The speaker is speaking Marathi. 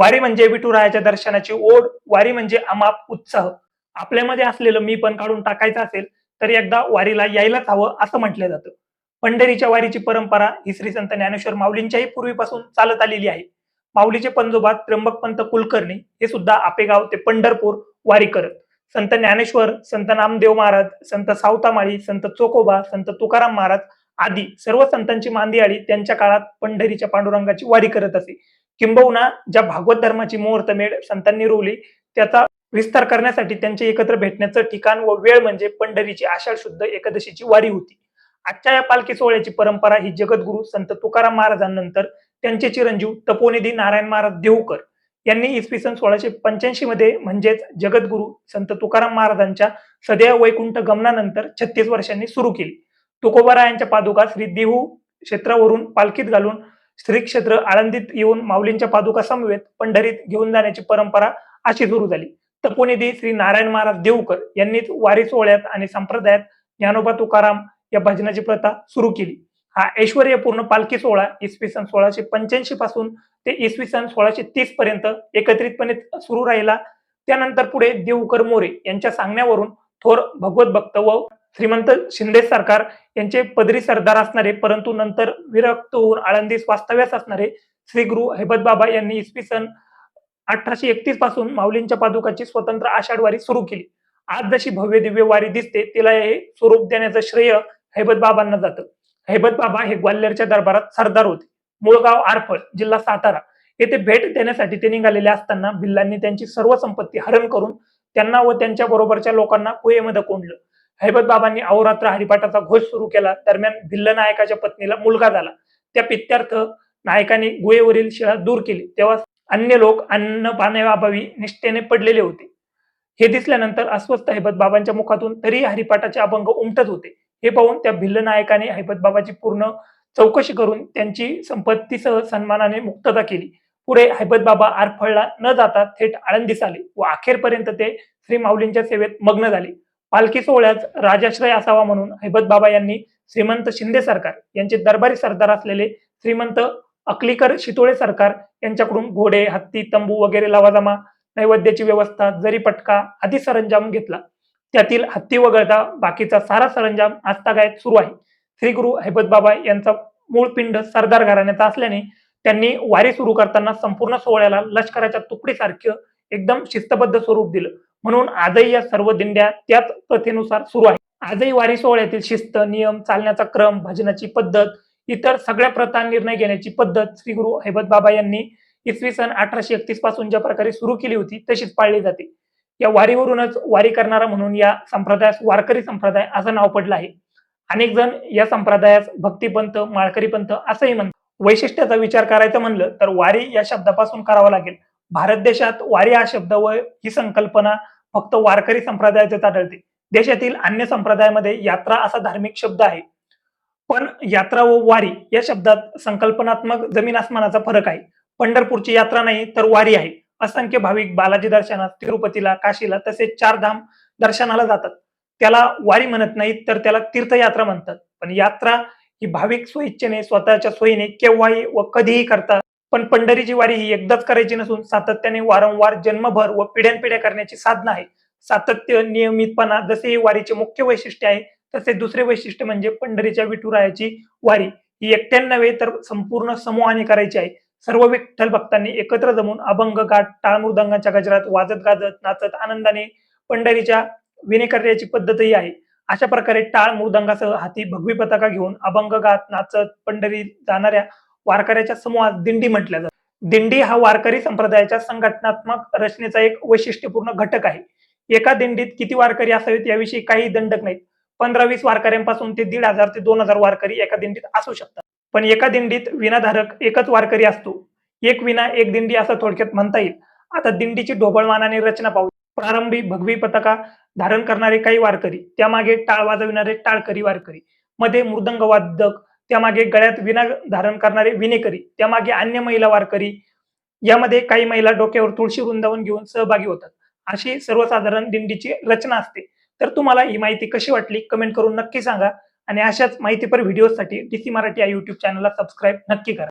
वारी म्हणजे विठुरायाच्या दर्शनाची ओढ वारी म्हणजे अमाप उत्साह. आपल्यामध्ये असलेलं मी पण काढून टाकायचं असेल तर एकदा वारीला यायलाच हवं असं म्हटलं जातं. पंढरीच्या वारीची परंपरा ही श्री संत ज्ञानेश्वर माऊलींच्याही पूर्वीपासून चालत आलेली आहे. माऊलीचे पंजोबा त्र्यंबकपंत कुलकर्णी हे सुद्धा आपेगाव ते पंढरपूर वारी करत. संत ज्ञानेश्वर संत नामदेव महाराज संत सावतामाळी संत चोकोबा संत तुकाराम महाराज आदी सर्व संतांची मांदियाळी त्यांच्या काळात पंढरीच्या पांडुरंगाची वारी करत असे. किंबहुना ज्या भागवत धर्माची मुहूर्तमेढ संतांनी रोवली त्याचा विस्तार करण्यासाठी त्यांचे एकत्र भेटण्याचं ठिकाण व वेळ म्हणजे पंढरीची आषाढ शुद्ध एकादशीची वारी होती. आजच्या या पालखी सोहळ्याची परंपरा ही जगद्गुरु संत तुकाराम महाराजांनंतर त्यांचे चिरंजीव तपोनिधी नारायण महाराज देहूकर यांनी इसवी सन सोळाशे पंच्याऐंशी मध्ये म्हणजेच जगद्गुरु संत तुकाराम महाराजांच्या सदैव वैकुंठ गमनानंतर छत्तीस वर्षांनी सुरू केली. तुकोबारायांच्या पादुका श्री देहू क्षेत्रावरून पालखीत घालून श्री क्षेत्र आळंदीत येऊन माऊलींच्या पादुका समवेत पंढरीत घेऊन जाण्याची परंपरा अशी सुरू झाली. तपोनिधी श्री नारायण महाराज देऊकर यांनीच वारी सोहळ्यात आणि संप्रदायात ज्ञानोबा तुकाराम या भजनाची प्रथा सुरू केली. हा ऐश्वर्यपूर्ण पालखी सोहळा इसवी सन सोळाशे पंच्याऐंशी पासून ते इसवी सन सोळाशे तीस पर्यंत एकत्रितपणे सुरू राहिला. त्यानंतर पुढे देवकर मोरे यांच्या सांगण्यावरून थोर भगवत भक्त व श्रीमंत शिंदे सरकार यांचे पदरी सरदार असणारे परंतु नंतर विरक्त होऊन आळंदीस वास्तव्यास असणारे श्री गुरु हैबत बाबा यांनी इसवी सन अठराशे एकतीसपासून माऊलींच्या पादुकाची स्वतंत्र आषाढवारी सुरू केली. आज जशी भव्य दिव्य वारी दिसते तिला हे स्वरूप देण्याचं श्रेय हैबत बाबांना जातं. हैबत बाबा हे ग्वाल्हेरच्या दरबारात सरदार होते. मुळगाव आरफळ जिल्हा सातारा. येथे भेट देण्यासाठी ते निघालेले असताना भिल्लांनी त्यांची सर्व संपत्ती हरण करून त्यांना व त्यांच्या बरोबरच्या लोकांना कुयेमध्ये कोंडलं. हैबत बाबांनी अहोरात्र हरिपाठाचा घोष सुरू केला. दरम्यान भिल्ल नायकाच्या पत्नीला मुलगा झाला. त्या पित्यार्थ नायकाने गुहेवरील शिळा दूर केली. तेव्हा अन्य लोक अन्न पाण्याअभावी निष्ठेने पडलेले होते. हे दिसल्यानंतर अस्वस्थ हैबत बाबांच्या मुखातून तरी हरिपाठाचे अभंग उमटत होते. हे पाहून त्या भिल्ल नायकाने हैबत बाबाची पूर्ण चौकशी करून त्यांची संपत्तीसह सन्मानाने मुक्तता केली. पुढे हैबत बाबा आरफळला न जाता थेट आळंदीस आले व अखेरपर्यंत ते श्री माऊलींच्या सेवेत मग्न झाले. पालखी सोहळ्यात राजाश्रय असावा म्हणून हैबत बाबा यांनी श्रीमंत शिंदे सरकार यांचे दरबारी सरदार असलेले श्रीमंत अकलीकर शितोळे सरकार यांच्याकडून घोडे हत्ती तंबू वगैरे लवाजमा नैवेद्याची व्यवस्था जरी पटका आदी सरंजाम घेतला. त्यातील हत्ती वगळता बाकीचा सारा सरंजाम आस्थागायत सुरू आहे. श्री गुरु हैबत बाबा यांचा मूळ पिंड सरदार घराण्याचा असल्याने त्यांनी वारी सुरू करताना संपूर्ण सोहळ्याला लष्कराच्या तुकडीसारखं एकदम शिस्तबद्ध स्वरूप दिलं. म्हणून आजही या सर्व दिंड्या त्याच प्रथेनुसार सुरू आहे आजही वारी सोहळ्यातील शिस्त नियम चालण्याचा क्रम भजनाची पद्धत इतर सगळ्या प्रथा निर्णय घेण्याची पद्धत श्री गुरु हैबत बाबा यांनी इसवी सन अठराशे एकतीसपासून ज्या प्रकारे सुरू केली होती तशीच पाळली जाते. या वारीवरूनच वारी करणारा म्हणून या संप्रदायास वारकरी संप्रदाय असं नाव पडलं आहे. अनेक जण या संप्रदायास भक्तीपंथ माळकरी पंत असंही म्हणतात. वैशिष्ट्याचा विचार करायचा म्हणलं तर वारी या शब्दापासून करावा लागेल. भारत देशात वारी हा शब्द व ही संकल्पना फक्त वारकरी संप्रदायातच आढळते. देशातील अन्य संप्रदायामध्ये यात्रा असा धार्मिक शब्द आहे. पण यात्रा व वारी या शब्दात संकल्पनात्मक जमीन आसमानाचा फरक आहे. पंढरपूरची यात्रा नाही तर वारी आहे. असंख्य भाविक बालाजी दर्शनात तिरुपतीला काशीला तसेच चार धाम दर्शनाला जातात. त्याला वारी म्हणत नाहीत तर त्याला तीर्थयात्रा म्हणतात. पण यात्रा ही भाविक स्वेच्छेने स्वतःच्या सोयीने केव्हाही व कधीही करतात पण पंढरीची वारी ही एकदाच करायची नसून सातत्याने वारंवार जन्मभर व पिढ्यानपिढ्या करण्याची साधना आहे. सातत्य नियमितपणा जसे ही वारीचे मुख्य वैशिष्ट्य आहे तसे दुसरे वैशिष्ट्य म्हणजे पंढरीच्या विठुरायाची वारी. ही एकट्यान नव्हे तर संपूर्ण समूहाने करायची आहे. सर्व विठ्ठल भक्तांनी एकत्र जमून अभंग गाठ टाळ मृदंगाच्या गजरात वाजत गाजत नाचत आनंदाने पंढरीच्या विणे करण्याची पद्धतही आहे. अशा प्रकारे टाळ मृदंगासह हाती भगवी पताका घेऊन अभंग गात नाचत पंढरी जाणाऱ्या वारकऱ्याच्या समूहात दिंडी म्हटल्या जाते. दिंडी हा वारकरी संप्रदायाच्या संघटनात्मक रचनेचा एक वैशिष्ट्यपूर्ण घटक आहे. एका दिंडीत किती वारकरी असावेत याविषयी काही दंडक नाहीत. पंधरा वीस वारकऱ्यांपासून ते दीड हजार ते दोन हजार वारकरी एका दिंडीत असू शकतात. पण एका दिंडीत विनाधारक एकच वारकरी असतो. एक विना एक दिंडी असं थोडक्यात म्हणता येईल. आता दिंडीची ढोबळमानाने रचना पाहू. प्रारंभी भगवी पताका धारण करणारे काही वारकरी त्यामागे टाळ वाजविणारे टाळकरी वारकरी मध्ये मृदंग वादक त्यामागे गळ्यात विना धारण करणारे विनेकरी त्यामागे अन्य महिला वारकरी यामध्ये काही महिला डोक्यावर तुळशी वृंदावन घेऊन सहभागी होतात. अशी सर्वसाधारण दिंडीची रचना असते. तर तुम्हाला ही माहिती कशी वाटली कमेंट करून नक्की सांगा. आणि अशाच माहितीपर व्हिडिओसाठी डीसी मराठी या युट्यूब चॅनलला सबस्क्राईब नक्की करा.